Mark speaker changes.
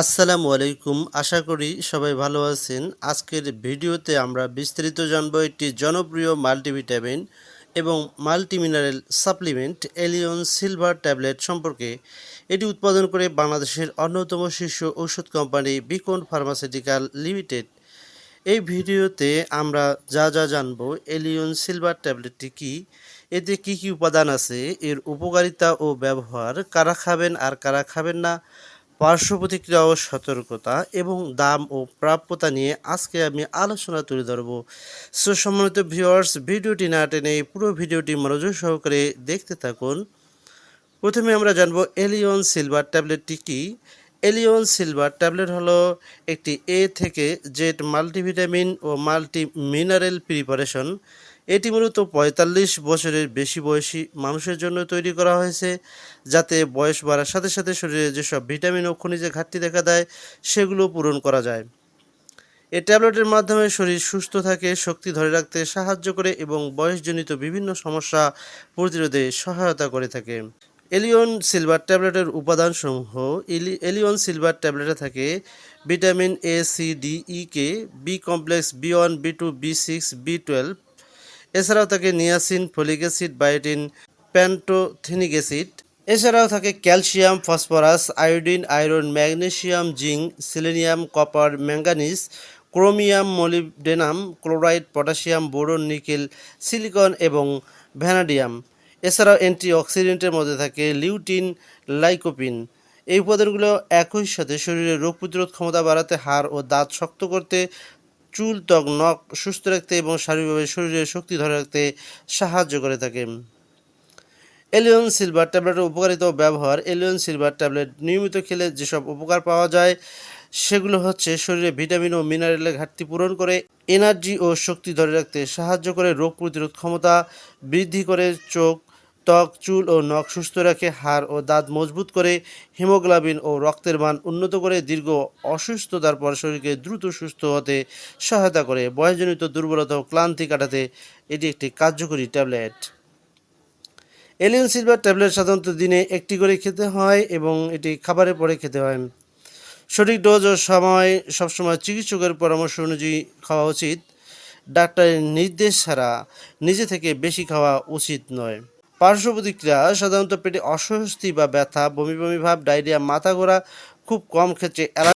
Speaker 1: আসসালামু আলাইকুম। আশা করি সবাই ভালো আছেন। আজকের ভিডিওতে আমরা বিস্তারিত জানব একটি জনপ্রিয় মাল্টিভিটামিন এবং multimineral supplement, Alion Silver tablet সম্পর্কে। এটি উৎপাদন করে বাংলাদেশের অন্যতম শীর্ষ ঔষধ কোম্পানি বিকন ফার্মাসিউটিক্যাল লিমিটেড। এই ভিডিওতে আমরা যা যা জানব, এলিয়ন সিলভার ট্যাবলেটটি কি, এতে কি কি উপাদান আছে, এর উপকারিতা ও ব্যবহার, কারা খাবেন আর কারা খাবেন না পার্শ্ব প্রতিক্রিয়া ও সতর্কতা এবং দাম ও প্রাপ্যতা নিয়ে আজকে আমি আলোচনা তুলে ধরব। সো সম্মানিত ভিউয়ার্স ভিডিওটি না টেনে পুরো ভিডিওটি মনোযোগ সহকারে দেখতে থাকুন। প্রথমে আমরা জানব এলিয়ন সিলভার ট্যাবলেটটি কি? এলিয়ন সিলভার ট্যাবলেট হলো একটি এ থেকে জেড মাল্টিভিটামিন ও মাল্টি মিনারেল প্রিপারেশন এটি মূলত পঁয়তাল্লিশ বছরের বেশি বয়সী মানুষের জন্য তৈরি করা হয়েছে, যাতে বয়স বাড়ার সাথে সাথে শরীরে যেসব ভিটামিন ও খনিজের ঘাটতি দেখা দেয়, সেগুলো পূরণ করা যায়। এই ট্যাবলেটের মাধ্যমে শরীর সুস্থ থাকে, শক্তি ধরে রাখতে সাহায্য করে এবং বয়সজনিত বিভিন্ন সমস্যা প্রতিরোধে সহায়তা করে থাকে। এলিয়ন সিলভার ট্যাবলেটের উপাদানসমূহ এলি এলিয়ন সিলভার ট্যাবলেটে থাকে vitamin A, C, D, E, K, B complex, B one, B two, B six, B twelve এছাড়াও থাকে niacin, folic acid, biotin, pantothenic acid, এছাড়াও থাকে calcium, phosphorus, iodine, iron, magnesium, zinc, selenium, copper, manganese, chromium, molybdenum, chloride, potassium, boron, nickel, silicon এবং vanadium. এছাড়াও অ্যান্টিঅক্সিডেন্টের মধ্যে থাকে lutein, lycopene. এই উপাদানগুলো একই সাথে শরীরের রোগ প্রতিরোধ ক্ষমতা বাড়াতে, হাড় ও দাঁত শক্ত করতে চুল, ত্বক, নখ সুস্থ রাখতে এবং শারীরিকভাবে শরীরের শক্তি ধরে রাখতে সাহায্য করে থাকে। এলিয়ন সিলভার ট্যাবলেটের উপকারিতা ব্যবহার। এলিয়ন সিলভার ট্যাবলেট নিয়মিত খেলে যেসব উপকার পাওয়া যায়, সেগুলো হচ্ছে শরীরে ভিটামিন ও মিনারেলের ঘাটতি পূরণ করে, এনার্জি ও শক্তি ধরে রাখতে সাহায্য করে, রোগ প্রতিরোধ ক্ষমতা বৃদ্ধি করে, চোখ ত্বক, চুল ও নখ সুস্থ রাখে হাড় ও দাঁত মজবুত করে হিমোগ্লোবিন ও রক্তের মান উন্নত করে দীর্ঘ অসুস্থতার পর শরীরকে দ্রুত সুস্থ হতে সহায়তা করে। বয়সজনিত দুর্বলতা ও ক্লান্তি কাটাতে এটি একটি কার্যকরী ট্যাবলেট। এলিয়ন সিলভার ট্যাবলেট সাধারণত দিনে একটি করে খেতে হয় এবং এটি খাবারের পরে খেতে হয়। সঠিক ডোজ ও সময় সবসময় চিকিৎসকের পরামর্শ অনুযায়ী খাওয়া উচিত। ডাক্তারের নির্দেশ ছাড়া নিজে থেকে বেশি খাওয়া উচিত নয়। পার্শ্ব প্রতিক্রিয়া সাধারণত পেটে অস্বস্তি বা ব্যথা, বমি বমি ভাব, ডায়রিয়া, মাথা ঘোরা খুব কম ক্ষেত্রে